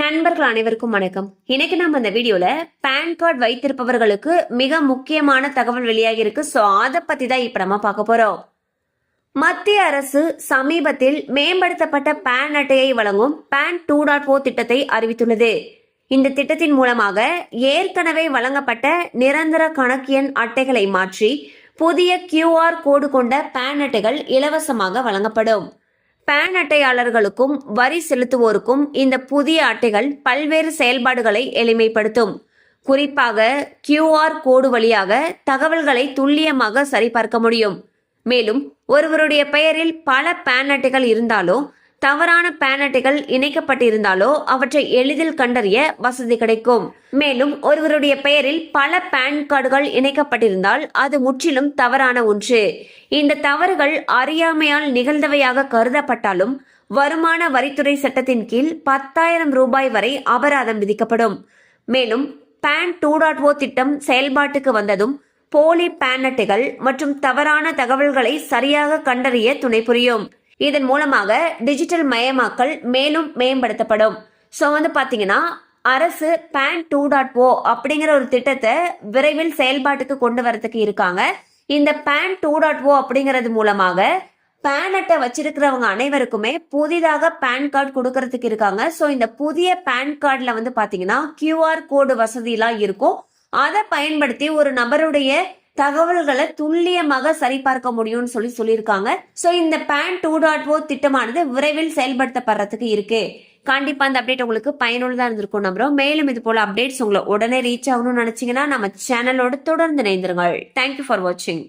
நண்பர்கள் அனைவருக்கும் வணக்கம். இன்னைக்கு நம்ம இந்த வீடியோல பேன் கார்டு வைத்திருப்பவர்களுக்கு மிக முக்கியமான தகவல் வெளியாகி இருக்கு. சோ அதை பத்தி தான் இப்ப நம்ம பார்க்க போறோம். மத்திய அரசு சமீபத்தில் மேம்படுத்தப்பட்ட பேன் அட்டையை வழங்கும் பேன் டூ டாட் ஓ திட்டத்தை அறிவித்துள்ளது. இந்த திட்டத்தின் மூலமாக ஏற்கனவே வழங்கப்பட்ட நிரந்தர கணக்கு எண் அட்டைகளை மாற்றி புதிய கியூஆர் கோடு கொண்ட பேன் அட்டைகள் இலவசமாக வழங்கப்படும். பேன் அட்டையாளர்களுக்கும் வரி செலுத்துவோருக்கும் இந்த புதிய அட்டைகள் பல்வேறு செயல்பாடுகளை எளிமைப்படுத்தும். குறிப்பாக கியூஆர் கோடு வழியாக தகவல்களை துல்லியமாக சரிபார்க்க முடியும். மேலும் ஒருவருடைய பெயரில் பல பேன் அட்டைகள் இருந்தாலோ தவறான பேன் அட்டைகள் இணைக்கப்பட்டிருந்தாலோ அவற்றை எளிதில் கண்டறிய வசதி கிடைக்கும். மேலும் ஒருவருடைய பெயரில் பல பேன் கார்டுகள் இணைக்கப்பட்டிருந்தால் அது முற்றிலும் தவறான ஒன்று. இந்த தவறுகள் அறியாமையால் நிகழ்ந்தவையாக கருதப்பட்டாலும் வருமான வரித்துறை சட்டத்தின் கீழ் பத்தாயிரம் ரூபாய் வரை அபராதம் விதிக்கப்படும். மேலும் பேன் டூ டாட் ஓ திட்டம் செயல்பாட்டுக்கு வந்ததும் போலி பேன் அட்டைகள் மற்றும் தவறான தகவல்களை சரியாக கண்டறிய துணை புரியும். இதன் மூலமாக டிஜிட்டல் மயமாக்கல் மேலும் மேம்படுத்தப்படும். ஸோ வந்து பார்த்தீங்கன்னா அரசு பேன் டூ டாட் ஓ அப்படிங்கிற ஒரு திட்டத்தை விரைவில் செயல்பாட்டுக்கு கொண்டு வரதுக்கு இருக்காங்க. இந்த பேன் டூ டாட் ஓ அப்படிங்கிறது மூலமாக பேன் அட்டை வச்சிருக்கிறவங்க அனைவருக்குமே புதிதாக பேன் கார்டு கொடுக்கறதுக்கு இருக்காங்க. ஸோ இந்த புதிய பேன் கார்டில் வந்து பார்த்தீங்கன்னா கியூஆர் கோடு வசதியெலாம் இருக்கும். அதை பயன்படுத்தி ஒரு நபருடைய தகவல்களை துல்லியமாக சரிபார்க்க முடியும்னு சொல்லி சொல்லியிருக்காங்க. ஸோ இந்த பேன் டூ டாட் ஓ திட்டமானது விரைவில் செயல்படுத்தப்படுறதுக்கு இருக்கு. கண்டிப்பா அந்த அப்டேட் உங்களுக்கு பயனுள்ளதா இருந்திருக்கும் நம்புறோம். மேலும் இது போல அப்டேட்ஸ் உங்களை உடனே ரீச் ஆகணும்னு நினைச்சீங்கன்னா நம்ம சேனலோட தொடர்ந்து இணைந்திருங்கள். தேங்க்யூ ஃபார் வாட்சிங்